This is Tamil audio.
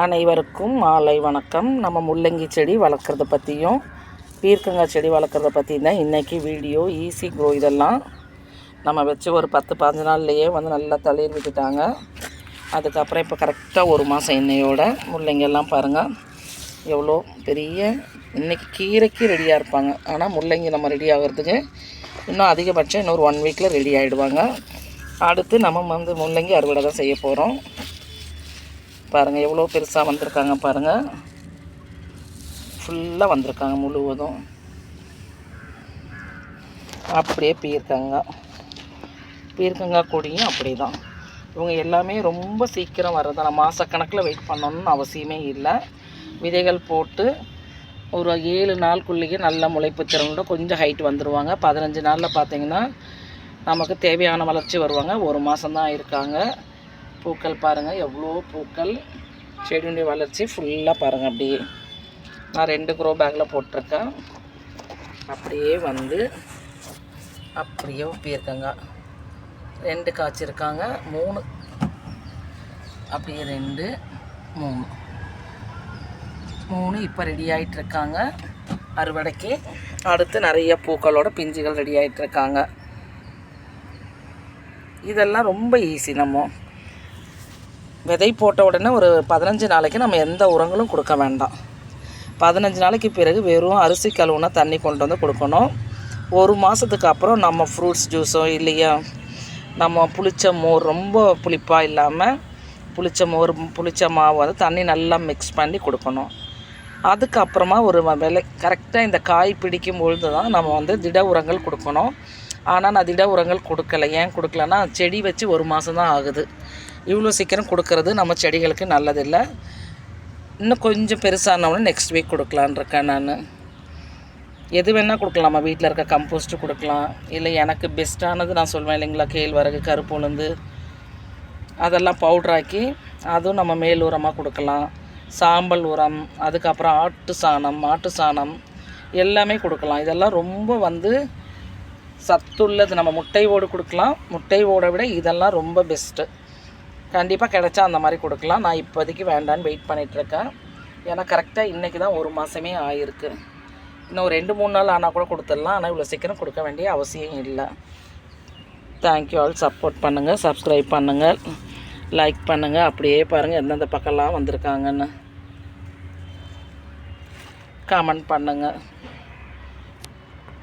அனைவருக்கும் மாலை வணக்கம். நம்ம முள்ளங்கி செடி வளர்க்குறத பற்றியும் பீர்க்கங்காய் செடி வளர்க்குறத பற்றி தான் இன்றைக்கி வீடியோ ஈஸி க்ரோ இதெல்லாம். நம்ம வச்சு ஒரு பத்து பதினஞ்சு நாள்லையே வந்து நல்லா தளிர் விட்டுட்டாங்க. அதுக்கப்புறம் இப்போ கரெக்டாக ஒரு மாதம் எண்ணெயோட முள்ளங்கியெல்லாம் பாருங்கள் எவ்வளோ பெரிய இன்றைக்கி கீரைக்கு ரெடியாக இருப்பாங்க. ஆனால் முள்ளங்கி நம்ம ரெடி ஆகிறதுக்கு இன்னும் அதிகபட்சம் இன்னொரு ஒன் வீக்கில் ரெடி ஆகிடுவாங்க அடுத்து நம்ம வந்து முள்ளங்கி அறுவடை தான் செய்ய போகிறோம் பாருங்கள் எவ்வளோ பெருசாக வந்திருக்காங்க பாருங்கள் ஃபுல்லாக வந்திருக்காங்க முழுவதும். அப்படியே பீர்க்கங்காய் பீர்க்கங்காய் கொடியும் அப்படி தான் இவங்க எல்லாமே ரொம்ப சீக்கிரம் வர்றதான மாதக்கணக்கில் வெயிட் பண்ணணும்னு அவசியமே இல்லை. விதைகள் போட்டு ஒரு ஏழு நாளுக்குள்ளேயே நல்ல முளைப்பு திறனோட கொஞ்சம் ஹைட் வந்துடுவாங்க பதினஞ்சு நாளில் பார்த்திங்கன்னா நமக்கு தேவையான வளர்ச்சி வருவாங்க. ஒரு மாதம்தான் இருக்காங்க. பூக்கள் பாருங்கள் எவ்வளோ பூக்கள்? செடியுடைய வளர்ச்சி ஃபுல்லாக பாருங்கள் அப்படியே. நான் ரெண்டு க்ரோ பேக்கில் போட்டிருக்கேன். அப்படியே வந்து அப்படியே ஒப்பியிருக்கேங்க. ரெண்டு காய்ச்சிருக்காங்க. மூணு. அப்படியே ரெண்டு மூணு. மூணு இப்போ ரெடி ஆகிட்டுருக்காங்க அறுவடைக்கு அடுத்து நிறைய பூக்களோட பிஞ்சுகள் ரெடி ஆகிட்டுருக்காங்க இதெல்லாம் ரொம்ப ஈஸி நம்ம. விதை போட்ட உடனே ஒரு பதினஞ்சு நாளைக்கு நம்ம எந்த உரங்களும் கொடுக்க வேண்டாம். பதினஞ்சு நாளைக்கு பிறகு வெறும் அரிசி கழுவுனா தண்ணி கொண்டு வந்து கொடுக்கணும். ஒரு மாதத்துக்கு அப்புறம் நம்ம ஃப்ரூட்ஸ் ஜூஸோ இல்லையா? நம்ம புளிச்ச மோர் ரொம்ப புளிப்பாக இல்லாமல் புளிச்ச மோர் புளிச்ச மாவு வந்து தண்ணி நல்லா மிக்ஸ் பண்ணி கொடுக்கணும். அதுக்கப்புறமா ஒரு விலை கரெக்டாக இந்த காய் பிடிக்கும் பொழுது தான் நம்ம வந்து திட உரங்கள் கொடுக்கணும். ஆனால் நான் திட உரங்கள் கொடுக்கல. ஏன் கொடுக்கலன்னா செடி வச்சு ஒரு மாதம் தான் ஆகுது. இவ்வளோ சீக்கிரம் கொடுக்கறது நம்ம செடிகளுக்கு நல்லதில்லை. இன்னும் கொஞ்சம் பெருசானவொடனே நெக்ஸ்ட் வீக் கொடுக்கலான் இருக்கேன் நான். எது வேணால் கொடுக்கலாம். நம்ம வீட்டில் இருக்க கம்போஸ்ட்டு கொடுக்கலாம். இல்லை எனக்கு பெஸ்ட்டானது நான் சொல்வேன் இல்லைங்களா? கேழ்வரகு கருப்பு உளுந்து. அதெல்லாம் பவுட்ராக்கி அதுவும் நம்ம மேல் உரமாக கொடுக்கலாம். சாம்பல் உரம் அதுக்கப்புறம் ஆட்டு சாணம் மாட்டு சாணம் எல்லாமே கொடுக்கலாம். இதெல்லாம் ரொம்ப வந்து சத்துள்ளது. நம்ம முட்டை ஓடு கொடுக்கலாம். முட்டை ஓடை விட இதெல்லாம் ரொம்ப பெஸ்ட்டு கண்டிப்பாக கிடைச்சா அந்த மாதிரி கொடுக்கலாம். நான் இப்போதைக்கு வேண்டான்னு வெயிட் பண்ணிகிட்ருக்கேன் ஏன்னா கரெக்டாக இன்றைக்கி தான் ஒரு மாதமே ஆகிருக்கு இன்னும் ஒரு ரெண்டு மூணு நாள் ஆனால் கூட கொடுத்துடலாம். ஆனால் இவ்வளோ சீக்கிரம் கொடுக்க வேண்டிய அவசியம் இல்லை. தேங்க்யூ ஆல் சப்போர்ட் பண்ணுங்கள் சப்ஸ்கிரைப் பண்ணுங்கள் லைக் பண்ணுங்கள் அப்படியே பாருங்கள் எந்தெந்த பக்கம்லாம் வந்திருக்காங்கன்னு. கமெண்ட் பண்ணுங்கள்